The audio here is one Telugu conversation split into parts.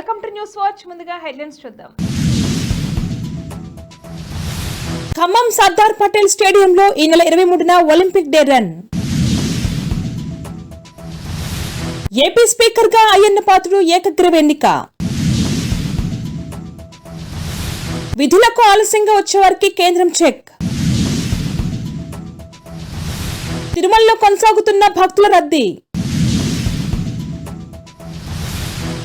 Welcome to news watch. ముందుగా హెడ్లైన్స్ చూద్దాం. ఖమ్మం సర్దార్ పటేల్ స్టేడియంలో ఈ నెల ఇరవై మూడున ఒలింపిక్ డే రన్. ఏపీ స్పీకర్గా అయ్యన్న పాత్రుడు ఏకగ్రీవ ఎన్నిక. విధులకు ఆలస్యంగా వచ్చేవారికి కేంద్రం చెక్. తిరుమలలో కొనసాగుతున్న భక్తుల రద్దీ.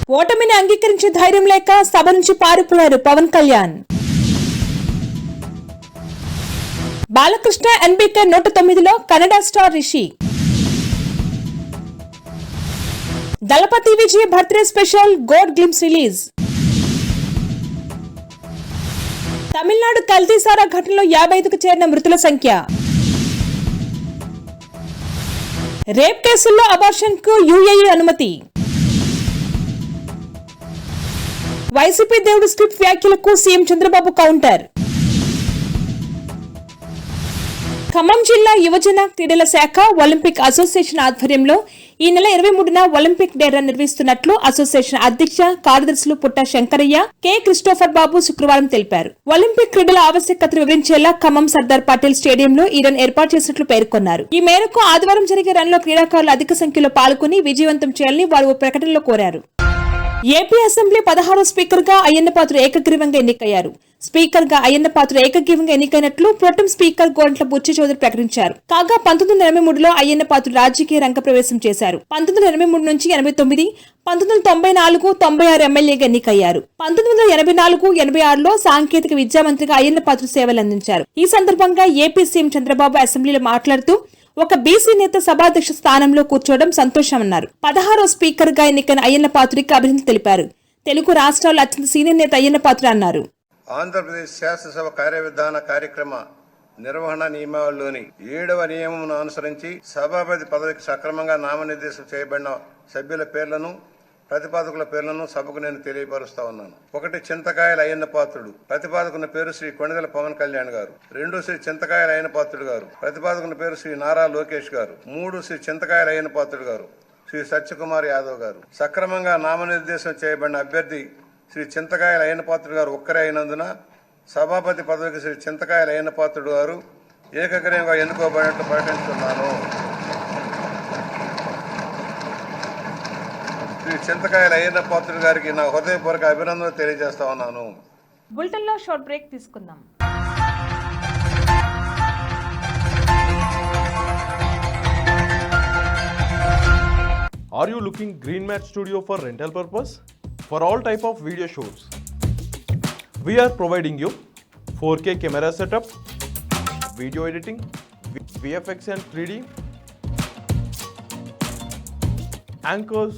ఓటమిని అంగీకరించే ధైర్యం లేక సభ నుంచి పారిపోయారు పవన్ కళ్యాణ్. బాలకృష్ణ ఎన్బికే నూట తొమ్మిదిలో Kannada star Rishi. Thalapathy Vijay birthday special GOAT glimpse release. Tamil Nadu కల్తీసారా ఘటనలో యాభై ఐదుకు చేరిన మృతుల సంఖ్య. రేప్ కేసుల్లో అబార్షన్కు యుఏఈ అనుమతి. వైసీపీ దేవుడు స్క్రిప్ట్ వ్యాఖ్యలకు సీఎం చంద్రబాబు కౌంటర్. ఖమ్మం జిల్లా యువజన క్రీడల శాఖ ఒలింపిక్ అసోసియేషన్ ఆధ్వర్యంలో ఈ నెల ఇరవై మూడున ఒలింపిక్ డేరా నిర్వహిస్తున్నట్లు అసోసియేషన్ అధ్యక్ష కార్యదర్శులు పుట్ట శంకరయ్య కె. క్రిస్టోఫర్ బాబు శుక్రవారం తెలిపారు. ఒలింపిక్ క్రీడల ఆవశ్యకతను వివరించేలా ఖమ్మం సర్దార్ పటేల్ స్టేడియంలో ఈ రన్ ఏర్పాటు చేసినట్లు పేర్కొన్నారు. ఈ మేరకు ఆదివారం జరిగే రన్లో క్రీడాకారులు అధిక సంఖ్యలో పాల్గొని విజయవంతం చేయాలని వారు ఓ ప్రకటనలో కోరారు. ఏపీ అసెంబ్లీ పదహారో స్పీకర్గా అయ్యన్న పాత్ర ఏకగ్రీవంగా ఎన్నికయ్యారు. స్పీకర్గా అయ్యన్న పాత్ర ఏకగ్రీవంగా ఎన్నికైనట్లు ప్రొటం స్పీకర్ గోంట్ల బుచ్చి చౌదరి ప్రకటించారు. కాగా పంతొమ్మిది వందల ఎనభై మూడులో అయ్యన్న పాత్ర రాజకీయ రంగ ప్రవేశం చేశారు. పంతొమ్మిది వందల ఎనభై మూడు నుంచి ఎనభై తొమ్మిది పంతొమ్మిది వందల తొంభై నాలుగు తొంభై ఆరు ఎమ్మెల్యేగా ఎన్నికయ్యారు. పంతొమ్మిది వందల ఎనభై నాలుగు ఎనభై ఆరులో సాంకేతిక విద్యా మంత్రిగా అయ్యన్న పాత్ర సేవలు అందించారు ఈ సందర్భంగా ఏపీ సీఎం చంద్రబాబు అసెంబ్లీలో మాట్లాడుతూ ఒక బీసీ నేత సభాధ్యక్ష స్థానంలో కూర్చోవడం సంతోషమన్నారు. పదహారో స్పీకర్గా ఎన్నికైన అయ్యన్న పాత్రికి అభినందనలు తెలిపారు. తెలుగు రాష్ట్రాల అత్యంత సీనియర్ నేత అయ్యన్న పాత్ర అన్నారు. ఆంధ్రప్రదేశ్ శాసనసభ కార్యవిధాన కార్యక్రమ నిర్వహణ నియమావళిలోని ఏడవ నియమమును అనుసరించి సభాపతి పదవికి సక్రమంగా నామనిర్దేశం చేయబడిన సభ్యుల పేర్లను ప్రతిపాదకుల పేర్లను సభకు నేను తెలియపరుస్తా ఉన్నాను. ఒకటి చింతకాయల అయ్యన్న పాత్రుడు. ప్రతిపాదకున్న పేరు శ్రీ కొణిదల పవన్ కళ్యాణ్ గారు. రెండు శ్రీ చింతకాయల అయ్యన్న పాత్రుడు గారు. ప్రతిపాదకున్న పేరు శ్రీ నారా లోకేష్ గారు. మూడు శ్రీ చింతకాయల అయ్యన్న పాత్రుడు గారు. శ్రీ సత్యకుమార్ యాదవ్ గారు. సక్రమంగా నామనిర్దేశం చేయబడిన అభ్యర్థి శ్రీ చింతకాయల అయ్యన్న పాత్రుడు గారు ఒక్కరే అయినందున సభాపతి పదవికి శ్రీ చింతకాయల అయ్యన్న పాత్రుడు గారు ఏకగ్రీవంగా ఎన్నుకోబడినట్లు ప్రకటిస్తున్నాను. శ్రీ చింతకాయల అయ్యన్న పాత్రుడు గారికి నా హృదయపూర్వక అభినందనలు తెలియజేస్తా ఉన్నాను బులెటిన్లో షార్ట్ బ్రేక్ తీసుకుందాం Are you looking Green Mat Studio for rental purpose? For all type of video shoots. We are providing you 4K camera setup, video editing, VFX and 3D, anchors,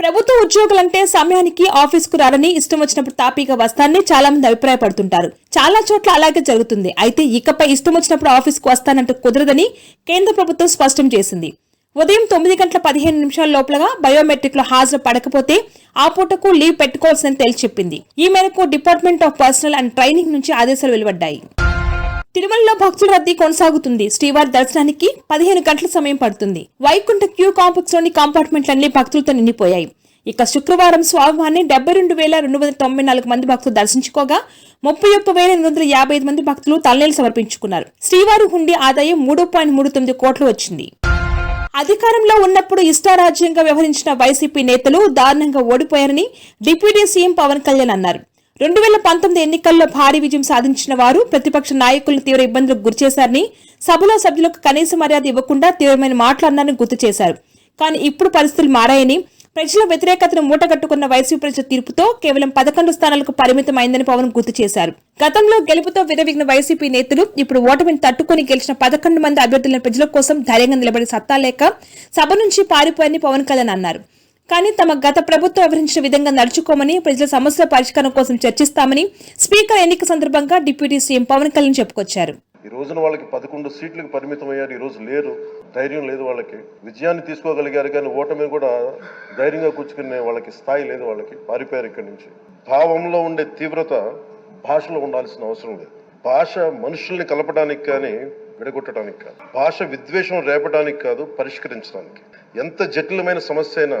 ప్రభుత్వ ఉద్యోగులంటే సమయానికి ఆఫీస్కు రారని ఇష్టం వచ్చినప్పుడు తాపీగా వస్తానని చాలా మంది అభిప్రాయపడుతుంటారు. చాలా చోట్ల అలాగే జరుగుతుంది. అయితే ఇకపై ఇష్టం వచ్చినప్పుడు ఆఫీస్కు వస్తానంటూ కుదరదని కేంద్ర ప్రభుత్వం స్పష్టం చేసింది. ఉదయం తొమ్మిది గంటల పదిహేను నిమిషాల లోపలగా బయోమెట్రిక్లో హాజరు పడకపోతే ఆ పూటకు లీవ్ పెట్టుకోవాల్సిందని తేల్చి చెప్పింది. ఈ మేరకు department of personnel and training నుంచి ఆదేశాలు వెలువడ్డాయి. తిరుమలలో భక్తుల రద్దీ కొనసాగుతుంది. శ్రీవారి దర్శనానికి పదిహేను గంటల సమయం పడుతుంది. వైకుంఠ క్యూ కాంప్లెక్స్లోని కంపార్ట్మెంట్లన్నీ భక్తులతో నిండిపోయాయి. ఇక శుక్రవారం స్వామివారిని డెబ్బై రెండు వేల రెండు వందల తొంభై నాలుగు మంది భక్తులు దర్శించుకోగా ముప్పై ఒక్క వేల ఎనిమిది వందల యాభై ఐదు మంది భక్తులు తలనీలు సమర్పించుకున్నారు. శ్రీవారి హుండీ ఆదాయం మూడు పాయింట్ మూడు తొమ్మిది కోట్లు వచ్చింది. అధికారంలో ఉన్నప్పుడు ఇష్టారాజ్యంగా వ్యవహరించిన వైసీపీ నేతలు దారుణంగా ఓడిపోయారని డిప్యూటీ సీఎం పవన్ కళ్యాణ్ అన్నారు. రెండు వేల పంతొమ్మిది ఎన్నికల్లో భారీ విజయం సాధించిన వారు ప్రతిపక్ష నాయకులను తీవ్ర ఇబ్బందులకు గురిచేశారని సభలో సభ్యులకు కనీస మర్యాద ఇవ్వకుండా తీవ్రమైన మాట్లాడినారని గుర్తు చేశారు. కానీ ఇప్పుడు పరిస్థితులు మారాయని ప్రజల వ్యతిరేకతను మూటగట్టుకున్న వైసీపీ ప్రజల తీర్పుతో కేవలం పదకొండు స్థానాలకు పరిమితమైందని పవన్ గుర్తు చేశారు. గతంలో గెలుపుతో విరవిగిన వైసీపీ నేతలు ఇప్పుడు ఓటమిని తట్టుకుని గెలిచిన పదకొండు మంది అభ్యర్థులను ప్రజల కోసం ధైర్యంగా నిలబడి సత్తా లేక సభ నుంచి పారిపోయారని పవన్ కళ్యాణ్ అన్నారు. కానీ తమ గత ప్రభుత్వం వివరించిన విధంగా నడుచుకోమని ప్రజల సమస్యల పరిష్కారం కోసం చర్చిస్తామని స్పీకర్ ఎన్నిక సందర్భంగా డిప్యూటీ సీఎం పవన్ కళ్యాణ్ చెప్పుకొచ్చారు. ఈ రోజున వాళ్ళకి పదకొండు సీట్లకు పరిమితం అయ్యారు ఈ రోజు లేరు. ధైర్యం లేదు వాళ్ళకి. విజయాన్ని తీసుకోగలిగారు కానీ ఓటమి కూడా ధైర్యంగా కూర్చుకునే వాళ్ళకి స్థాయి లేదు వాళ్ళకి. పారిపోయారు ఇక్కడి నుంచి. భావంలో ఉండే తీవ్రత భాషలో ఉండాల్సిన అవసరం లేదు. భాష మనుషుల్ని కలపడానికి కానీ విడగొట్టడానికి కాదు. భాష విద్వేషం రేపడానికి కాదు పరిష్కరించడానికి. ఎంత జటిలమైన సమస్య అయినా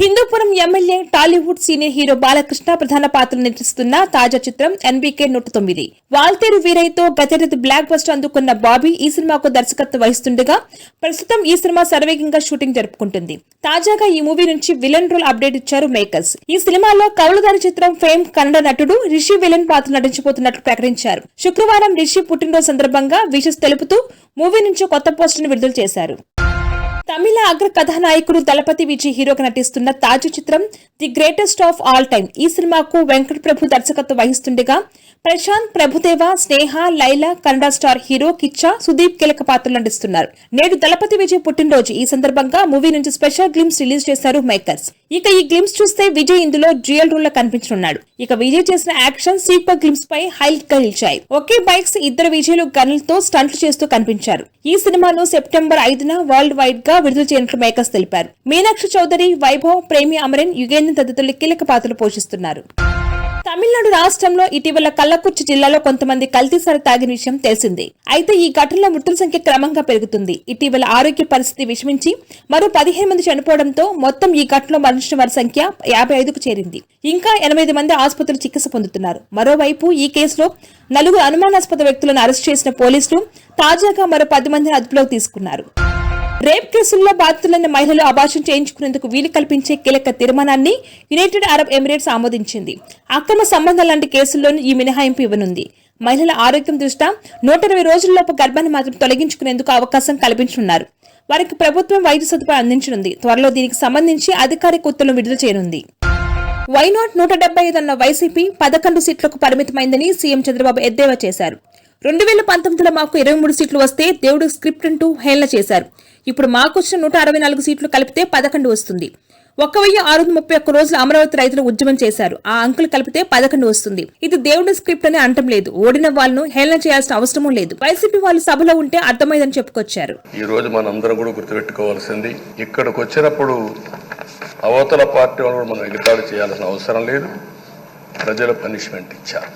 Hindupur MLA Tollywood senior hero Balakrishna ప్రధాన పాత్ర నటిస్తున్న తాజా చిత్రం ఎన్బీకే నూట తొమ్మిది. వాల్తేరు వీరయ్యతో గతేడాది బ్లాక్ బస్టర్ అందుకున్న బాబీ ఈ సినిమాకు దర్శకత్వం వహిస్తుండగా ప్రస్తుతం ఈ సినిమా సర్వేగంగా షూటింగ్ జరుపుకుంటుంది. తాజాగా ఈ మూవీ నుంచి విలన్ రోల్ అప్డేట్ ఇచ్చారు మేకర్స్. ఈ సినిమాలో కౌలదారి చిత్రం ఫేమ్ కన్నడ నటుడు రిషి విలన్ పాత్ర నటించబోతున్నట్లు ప్రకటించారు. శుక్రవారం రిషి పుట్టినరోజు సందర్భంగా విషెస్ తెలుపుతూ మూవీ నుంచి కొత్త పోస్టును విడుదల చేశారు. తమిళ అగ్ర కథానాయకుడు దళపతి విజయ్ హీరోగా నటిస్తున్న తాజా చిత్రం the greatest of all time ఈ సినిమాకు వెంకట ప్రభు దర్శకత్వం వహిస్తుండగా ప్రశాంత్ ప్రభుదేవ స్నేహ లైలా కన్నడ స్టార్ హీరో కిచ్చా సుదీప్ కీలక పాత్రలు నటిస్తున్నారు. నేడు దళపతి విజయ్ పుట్టినరోజు. ఈ సందర్భంగా మూవీ నుంచి స్పెషల్ గ్లిమ్స్ రిలీజ్ చేశారు మేకర్స్. ఇక ఈ గ్లిమ్స్ చూస్తే విజయ్ ఇందులో డ్యూయల్ రోల్లో కనిపించనున్నాడు. ఇక విజయ్ చేసిన యాక్షన్ సూపర్ గ్లిమ్స్ పై హైలైట్గా నిలిచాయి. ఒకే బైక్స్ ఇద్దరు విజయ్లు గన్లతో స్టంట్లు చేస్తూ కనిపించారు. ఈ సినిమాను సెప్టెంబర్ ఐదున వరల్డ్ వైడ్గా విడుదల చేయనున్నట్లు మేకర్స్ తెలిపారు. మీనాక్షి చౌదరి వైభవ్ ప్రేమి అమరన్ యుగేంద్ర తదితరులు కీలక పాత్రలు పోషిస్తున్నారు. తమిళనాడు రాష్ట్రంలో ఇటీవల కల్లకుర్చి జిల్లాలో కొంతమంది కల్తీ సర తాగిన విషయం తెలిసిందే. అయితే ఈ ఘటనలో మృతుల సంఖ్య క్రమంగా పెరుగుతుంది. ఇటీవల ఆరోగ్య పరిస్థితి విషమించి మరో పదిహేను మంది చనిపోవడంతో మొత్తం ఈ ఘటనలో మరణించిన వారి సంఖ్య యాభై ఐదుకు చేరింది. ఇంకా ఎనిమిది మంది ఆసుపత్రులు చికిత్స పొందుతున్నారు. మరోవైపు ఈ కేసులో నలుగురు అనుమానాస్పద వ్యక్తులను అరెస్ట్ చేసిన పోలీసులు తాజాగా మరో పది మందిని అదుపులోకి తీసుకున్నారు. రేప్ కేసుల్లో బాధితులైన మహిళలు అభాషం చేయించుకునేందుకు వీలు కల్పించే కీలక తీర్మానాన్ని యునైటెడ్ అరబ్ ఎమిరేట్స్ ఆమోదించింది. అక్రమ సంబంధం లాంటి కేసుల్లోనూ ఈ మినహాయింపు ఇవ్వనుంది. మహిళల ఆరోగ్యం దృష్ట్యా నూట ఇరవై రోజుల్లోపు గర్భాన్ని మాత్రం తొలగించుకునేందుకు అవకాశం కల్పించనున్నారు. వారికి ప్రభుత్వం వైద్య సదుపాయం అందించనుంది. త్వరలో దీనికి సంబంధించి అధికారిక ఉత్తర్వులు విడుదల చేయనుంది. వైనాట్ నూట డెబ్బై ఐదు అన్న వైసీపీ పదకొండు సీట్లకు పరిమితమైందని సీఎం చంద్రబాబు ఎద్దేవా చేశారు. రెండు వేల పంతొమ్మిదిలో మాకు ఇరవై మూడు సీట్లు వస్తే దేవుడు స్క్రిప్ట్ అంటూ హేళన చేశారు. ఇప్పుడు మాకు వచ్చిన నూట అరవై నాలుగు సీట్లు కలిపితే పదకొండు వస్తుంది. ఒక వెయ్యి ఆరు వందల ముప్పై ఒక్క రోజులు అమరావతి రైతులు ఉద్యమం చేశారు. ఆ అంకులు కలిపితే పదకొండు వస్తుంది. ఇది దేవుడి స్క్రిప్ట్ అని అంటం లేదు. ఓడిన వాళ్ళను హేళన చేయాల్సిన అవసరమూ లేదు. వైసీపీ వాళ్ళు సభలో ఉంటే అర్థమైందని చెప్పుకొచ్చారు. ఈ రోజు మనందరం కూడా గుర్తుపెట్టుకోవాల్సింది ఇక్కడికి వచ్చినప్పుడు అవతల పార్టీ వాళ్ళు మనం ఎగతాళి చేయాల్సిన అవసరం లేదు. ప్రజలు పనిష్మెంట్ ఇచ్చారు.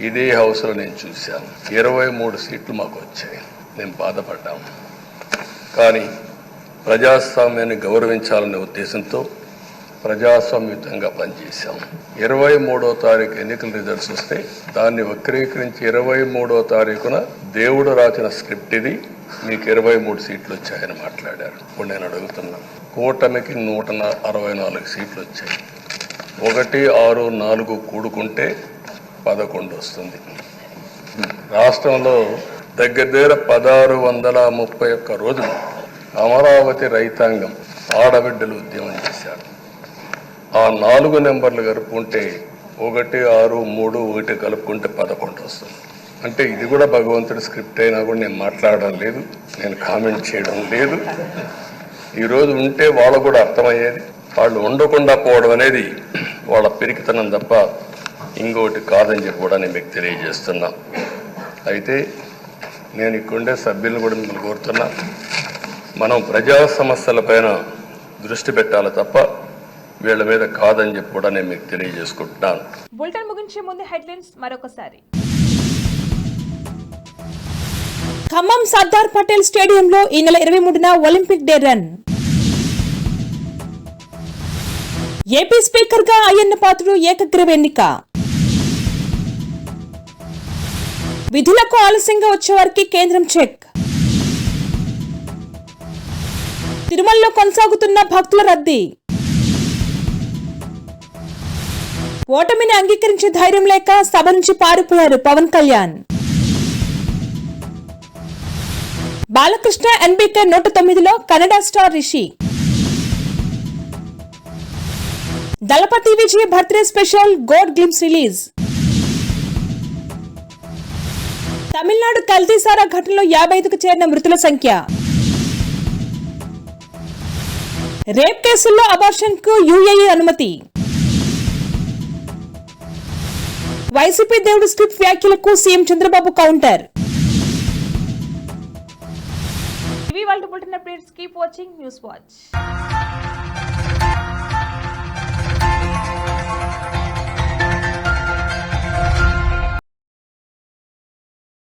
ఇదే హౌస్లో నేను చూశాను. ఇరవై మూడు సీట్లు మాకు వచ్చాయి. మేము బాధపడ్డాము కానీ ప్రజాస్వామ్యాన్ని గౌరవించాలనే ఉద్దేశంతో ప్రజాస్వామ్యుతంగా పనిచేశాం. ఇరవై మూడో తారీఖు ఎన్నికల రిజల్ట్స్ వస్తే దాన్ని వక్రీకరించి ఇరవై మూడో తారీఖున దేవుడు రాసిన స్క్రిప్ట్ ఇది. మీకు ఇరవై మూడు సీట్లు వచ్చాయని మాట్లాడారు. ఇప్పుడు నేను అడుగుతున్నా కూటమికి నూట అరవై నాలుగు సీట్లు వచ్చాయి. ఒకటి ఆరు నాలుగు కూడుకుంటే పదకొండు వస్తుంది. రాష్ట్రంలో దగ్గర దగ్గర పదహారు వందల ముప్పై ఒక్క రోజులు అమరావతి రైతాంగం ఆడబిడ్డలు ఉద్యమం చేశారు. ఆ నాలుగు నెంబర్లు కలుపుకుంటే ఒకటి ఆరు మూడు ఒకటి కలుపుకుంటే పదకొండు వస్తుంది. అంటే ఇది కూడా భగవంతుడి స్క్రిప్ట్ అయినా కూడా నేను మాట్లాడడం లేదు నేను కామెంట్ చేయడం లేదు. ఈరోజు ఉంటే వాళ్ళకు కూడా అర్థమయ్యేది. వాళ్ళు ఉండకుండా పోవడం అనేది వాళ్ళ పెరిగితనం తప్ప ఇంకోటి కాదని చెప్పి కూడా నేను మీకు తెలియజేస్తున్నా. అయితే నేను ఇక్కడుండే సభ్యులను కూడా మిమ్మల్ని కోరుతున్నా మనం ప్రజా సమస్యలపైన దృష్టి పెట్టాలి తప్ప వీళ్ళ మీద కాదని చెప్పి కూడా నేను మీకు తెలియజేసుకుంటున్నాను. బులెటిన్ ముగించే ముందు హెడ్లైన్స్ మరొకసారి. ఖమ్మం సర్దార్ పటేల్ స్టేడియంలో ఈ నెల ఇరవై మూడున ఒలింపిక్ డే రన్. ఏపీ స్పీకర్గా అయ్యన్న పాత్రుడు ఏకగ్రీవ ఎన్నిక. విధులకు ఆలస్యంగా వచ్చే వారికి కేంద్రం చెక్. తిరుమలలో కొనసాగుతున్న భక్తుల రద్దీ. ఓటమిని అంగీకరించే ధైర్యం లేక సభ నుంచి పారిపోయారు పవన్ కళ్యాణ్. బాలకృష్ణ ఎన్బికే నూట తొమ్మిదిలో Kannada star Rishi. Thalapathy Vijay birthday special GOAT glimpse release. Tamil Nadu కల్తీసారా ఘటనలో యాభై ఐదుకు చేరిన మృతుల సంఖ్య. రేప్ కేసుల్లో అబార్షన్కు యుఏఈ అనుమతి. వైసీపీ దేవుడు స్క్రిప్ట్ వ్యాఖ్యలకు సీఎం చంద్రబాబు కౌంటర్. ఇవి వాళ్ళ bulletin updates. Keep watching news watch.